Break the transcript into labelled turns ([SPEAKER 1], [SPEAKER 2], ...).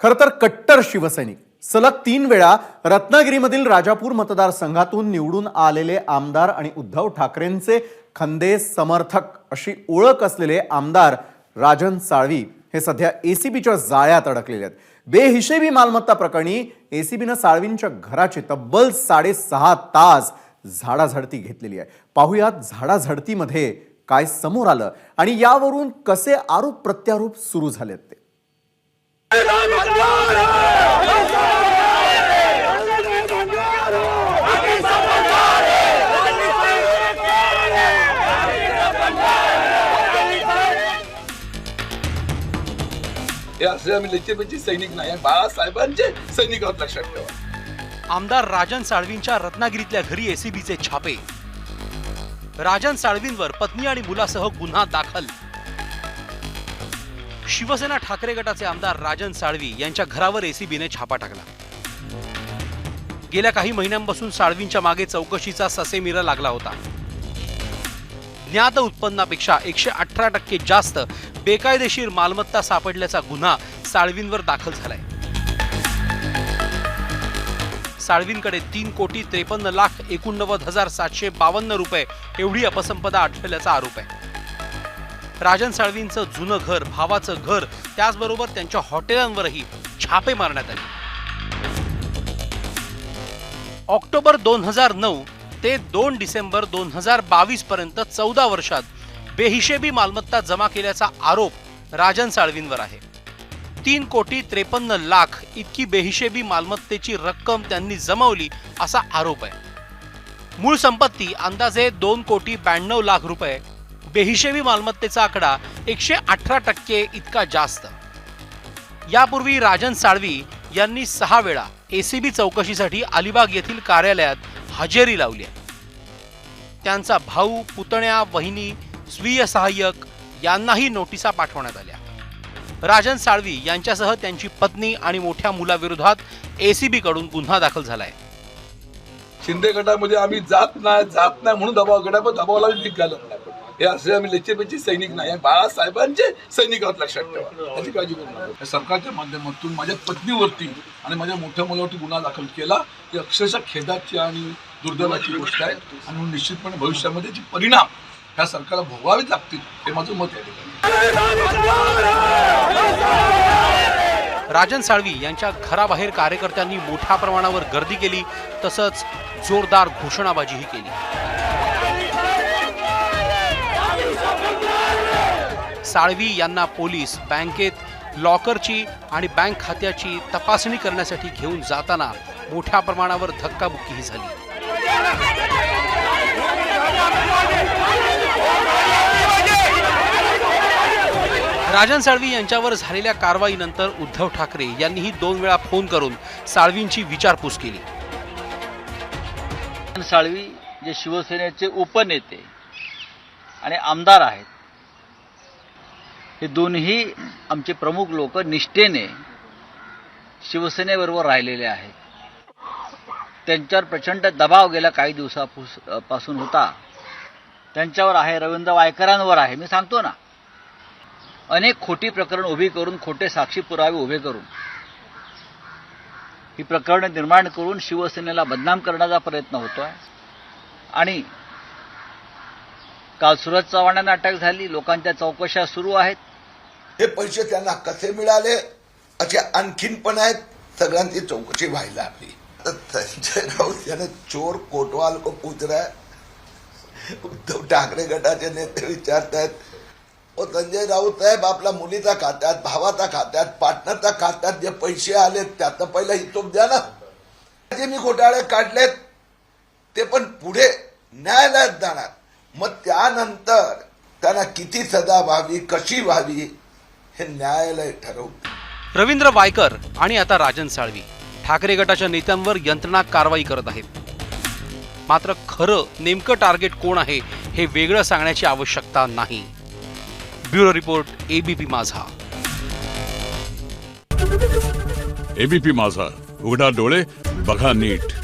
[SPEAKER 1] खरं तर कट्टर शिवसैनिक. सलग तीन वेळा रत्नागिरीमधील राजापूर मतदारसंघातून निवडून आलेले आमदार आणि उद्धव ठाकरेंचे खंदे समर्थक अशी ओळख असलेले आमदार राजन साळवी हे सध्या एसीबीच्या जाळ्यात अडकलेले आहेत. बेहिशेबी मालमत्ता प्रकरणी एसीबीनं साळवींच्या घराची तब्बल साडेसहा तास झाडाझडती घेतलेली आहे. पाहुयात झाडाझडतीमध्ये काय समोर आलं आणि यावरून कसे आरोप प्रत्यारोप सुरू झालेत ते.
[SPEAKER 2] हे असे आम्ही लचेपची सैनिक नाही आहे. बाळासाहेबांचे सैनिक आहोत लक्षात ठेवा
[SPEAKER 3] आमदार राजन साळवींच्या रत्नागिरीतल्या घरी एसीबीचे छापे राजन साळवींवर पत्नी आणि मुलासह गुन्हा दाखल शिवसेना ठाकरे गटाचे आमदार राजन साळवी यांच्या घरावर एसीबीने छापा टाकला. गेल्या काही महिन्यांपासून साळवींच्या मागे चौकशीचा ससेमिरा लागला होता. ज्ञात उत्पन्नापेक्षा एकशे अठरा टक्के जास्त बेकायदेशीर मालमत्ता सापडल्याचा गुन्हा साळवींवर दाखल झालाय. साळवींकडे तीन कोटी त्रेपन्न लाख एकोणनव्वद हजार सातशे बावन्न रुपये एवढी अपसंपदा आढळल्याचा आरोप आहे. राजन साळवींचं जुनं घर भावाचं घर त्याचबरोबर त्यांच्या हॉटेलांवरही छापे मारण्यात आले. ऑक्टोबर दोन हजार नऊ ते दोन डिसेंबर दोन हजार बावीस पर्यंत चौदा वर्षात बेहिशेबी मालमत्ता जमा केल्याचा आरोप राजन साळवींवर आहे. तीन कोटी त्रेपन्न लाख इतकी बेहिशेबी मालमत्तेची रक्कम त्यांनी जमवली असा आरोप आहे. मूळ संपत्ती अंदाजे दोन कोटी ब्याण्णव लाख रुपये बेहिशेबी मालमत्तेचा आकडा एकशे अठरा टक्के इतका जास्त. यापूर्वी राजन साळवी यांनी सहा वेळा एसीबी चौकशीसाठी अलिबाग येथील कार्यालयात हजेरी लावली आहे. त्यांचा भाऊ पुतण्या वहिनी स्वीय सहाय्यक यांनाही नोटिसा पाठवण्यात आल्या. राजन साळवी यांच्यासह त्यांची पत्नी आणि मोठ्या मुलाविरोधात एसीबी कडून गुन्हा दाखल झालाय.
[SPEAKER 2] शिंदे गटामध्ये आम्ही जात नाही जात नाही म्हणून दबाव गटावर दबावाला पीक हे असे आम्ही लचेपची सैनिक नाही बाळासाहेबांचे सैनिक आहोत लक्षात ठेवा. त्याची काळजी करू नका. सरकारच्या माध्यमातून माझ्या पत्नीवरती आणि माझ्या मोठ्या मुलावरती गुन्हा दाखल केला ही अक्षरशः खेदाची आणि दुर्दैवाची गोष्ट आहे. आणि म्हणून निश्चितपणे भविष्यामध्ये जे परिणाम ह्या सरकारला भोगावेच लागतील हे माझं मत आहे.
[SPEAKER 3] राजन साळवी यांच्या घराबाहेर कार्यकर्त्यांनी मोठ्या प्रमाणावर गर्दी केली तसंच जोरदार घोषणाबाजीही केली. साळवी यांना पोलीस बँकेत लॉकरची आणि बँक खात्याची तपासणी करण्यासाठी घेऊन जाताना मोठ्या प्रमाणावर धक्काबुक्कीही झाली. राजन साळवी यांच्यावर झालेल्या कारवाईनंतर उद्धव ठाकरे यांनीही दोन वेळा फोन करून साळवींची विचारपूस केली.
[SPEAKER 4] साळवी जे शिवसेनेचे उपनेते आणि आमदार आहेत हे दोन्ही आमचे प्रमुख लोक निष्ठेने शिवसेनेबरोबर राहिलेले आहेत. त्यांच्यावर प्रचंड दबाव गेला काही दिवसापासून होता. त्यांच्यावर आहे रवींद्र वायकरांवर आहे. मी सांगतो ना. अनेक खोटी प्रकरण उभी करून खोटे साक्षी पुरावे उभे करून ही प्रकरणं निर्माण करून शिवसेनेला बदनाम करण्याचा प्रयत्न होतोय. आणि काल सुरज चव्हाणांना अटक झाली. लोकांच्या चौकशा सुरू आहेत.
[SPEAKER 5] हे पैसे त्यांना कसे मिळाले? असे आणखीन पण आहेत. सगळ्यांची चौकशी व्हायला हवी. तर संजय राऊत याने चोर कोटवाल को कुत्रा उद्धव ठाकरे गटाचे नेते विचारतायत ओ संजय राऊत साहेब आपल्या मुलीचा खात्यात भावाचा खात्यात पार्टनरचा खात्यात जे पैसे आले त्याचं पहिला हिशोब द्या ना. जे मी घोटाळे काढलेत. ते पण पुढे न्यायालयात जाणार. मग त्यानंतर त्यांना किती सजा व्हावी कशी व्हावी हे न्यायालय ठरवतं
[SPEAKER 3] रवींद्र वायकर आणि आता राजन साळवी ठाकरे गटाच्या नेत्यांवर यंत्रणा कारवाई करत आहेत. मात्र खरं नेमकं टार्गेट कोण आहे हे वेगळं सांगण्याची आवश्यकता नाही. Bureau report ABP Majha.
[SPEAKER 6] ABP Majha. उघडा डोळे बघा नीट.